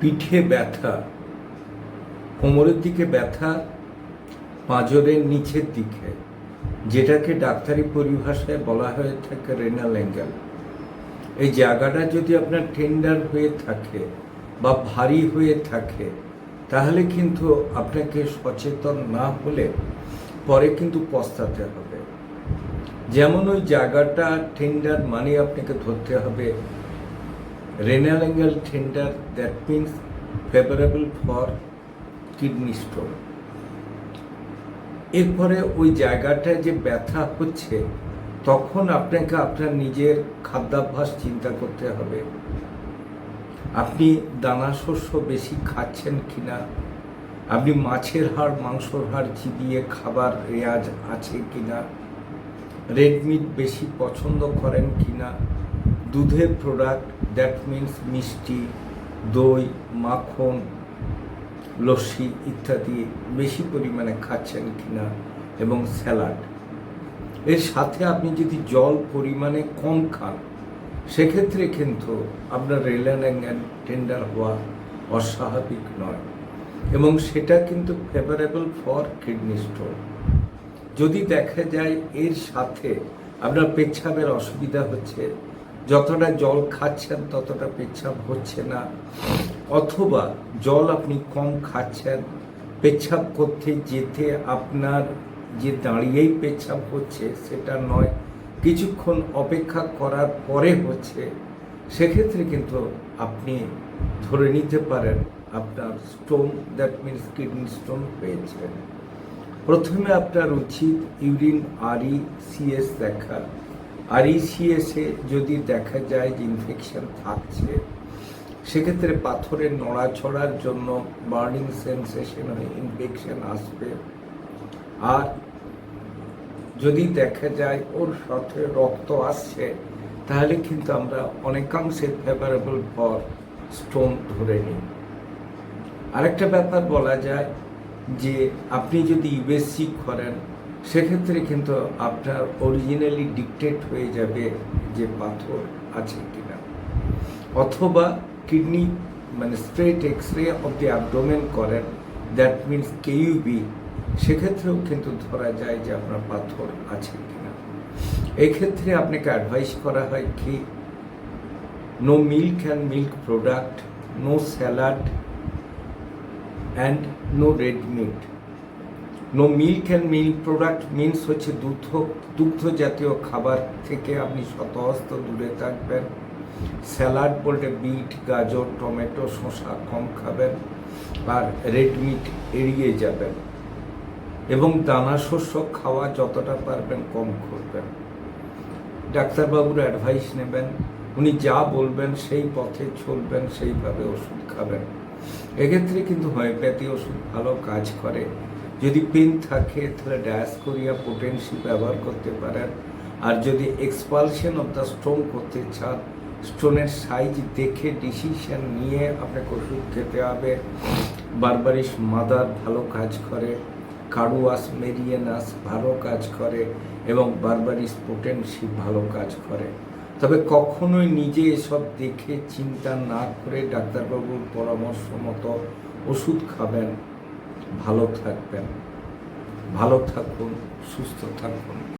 পিঠে ব্যথা, কোমরের দিকে ব্যথা, পাঁজরের নিচের দিকে, যেটাকে ডাক্তারি পরিভাষায় বলা হয়ে থাকে রেনাল অ্যাঙ্গেল এই জায়গাটা যদি আপনার টেন্ডার হয়ে থাকে বা ভারী হয়ে থাকে, তাহলে কিন্তু আপনাকে সচেতন না হলে পরে কিন্তু পস্তাতে হবে। যেমন ওই জায়গাটা টেন্ডার মানে আপনাকে ধরতে হবে renal angle tender that means favorable for kidney stone. এরপরে ওই জায়গাটায় যে ব্যথা হচ্ছে, তখন আপনাকে আপনার নিজের খাদ্যাভ্যাস চিন্তা করতে হবে। আপনি দানা শস্য বেশি খাচ্ছেন কিনা? আপনি মাছের হাড়, মাংসর হাড় চিবিয়ে খাবার রেয়াজ আছে কিনা? রেড মিট বেশি পছন্দ করেন কিনা? দুধের প্রোডাক্ট দ্যাট মিন্স মিষ্টি, দই, মাখন, লস্যি ইত্যাদি বেশি পরিমাণে খাচ্ছেন কিনা এবং স্যালাড। এর সাথে আপনি যদি জল পরিমাণে কম খান, সেক্ষেত্রে কিন্তু আপনার রেলান টেন্ডার হওয়া অস্বাভাবিক নয় এবং সেটা কিন্তু ফেভারেবল ফর কিডনি স্টোন যদি দেখা যায় এর সাথে আপনার পেচ্ছাপের অসুবিধা হচ্ছে যতটা জল খাচ্ছেন, ততটা পেচ্ছাপ হচ্ছে না। অথবা জল আপনি কম খাচ্ছেন, পেচ্ছাপ করতে যেতে আপনার যে দাঁড়িয়েই পেচ্ছাপ হচ্ছে, সেটা নয়। কিছুক্ষণ অপেক্ষা করার পরে হচ্ছে, সেক্ষেত্রে কিন্তু আপনি ধরে নিতে পারেন আপনার stone that means kidney stone হয়েছে। প্রথমে আপনার উচিত ইউরিন আরই সিএস দেখা। আরই ইসিএসে যদি দেখা যায় যে ইনফেকশন থাকছে, সেক্ষেত্রে পাথরের নড়াছড়ার জন্য বার্নিং সেন্সেশন হয়ে ইনফেকশন আসবে। আর যদি দেখা যায় ওর সাথে রক্ত আসছে, তাহলে কিন্তু আমরা অনেকাংশে ফেভারেবল ফর স্টোন ধরে নিই। আরেকটা ব্যাপার বলা যায় যে আপনি যদি ইউএসসি করেন সেক্ষেত্রে কিন্তু আপনার অরিজিনালি ডিকটেট হয়ে যাবে যে পাথর আছে কিনা। অথবা কিডনি মানে straight X ray of the abdomen করেন দ্যাট মিনস কেইউবি সেক্ষেত্রেও কিন্তু ধরা যায় যে আপনার পাথর আছে কিনা। এক্ষেত্রে আপনাকে অ্যাডভাইস করা হয় কি no milk and milk product no salad and no red meat no milk and milk product means হচ্ছে দুধ দুগ্ধ জাতীয় খাবার থেকে আপনি শতহস্ত দূরে থাকবেন। স্যালাড বলতে বিট, গাজর, টমেটো, শসা কম খাবেন আর রেড মিট এড়িয়ে যাবেন। এবং দানা শস্য খাওয়া যতটা পারবেন কম করবেন। ডাক্তারবাবুর অ্যাডভাইস নেবেন, উনি যা বলবেন সেই পথে চলবেন, সেইভাবে ওষুধ খাবেন। এক্ষেত্রে কিন্তু হোমিওপ্যাথি ওষুধ ভালো কাজ করে। যদি পেন থাকে, তাহলে ডায়াসকোরিয়া পোটেন্সি ব্যবহার করতে পারেন। আর যদি এক্সপালশন অফ দ্য স্টোন করতে চান স্টোনের সাইজ দেখে ডিসিশন নিয়ে আপনাকে ওষুধ খেতে হবে। বারবারিস মাদার ভালো কাজ করে কারুয়াস মেরিয়েনাস ভালো কাজ করে, এবং বারবারিস পোটেন্সি ভালো কাজ করে। তবে কখনোই নিজে এসব দেখে চিন্তা না করে ডাক্তারবাবুর পরামর্শ মতো ওষুধ খাবেন। ভালো থাকবেন ভালো থাকুন সুস্থ থাকুন।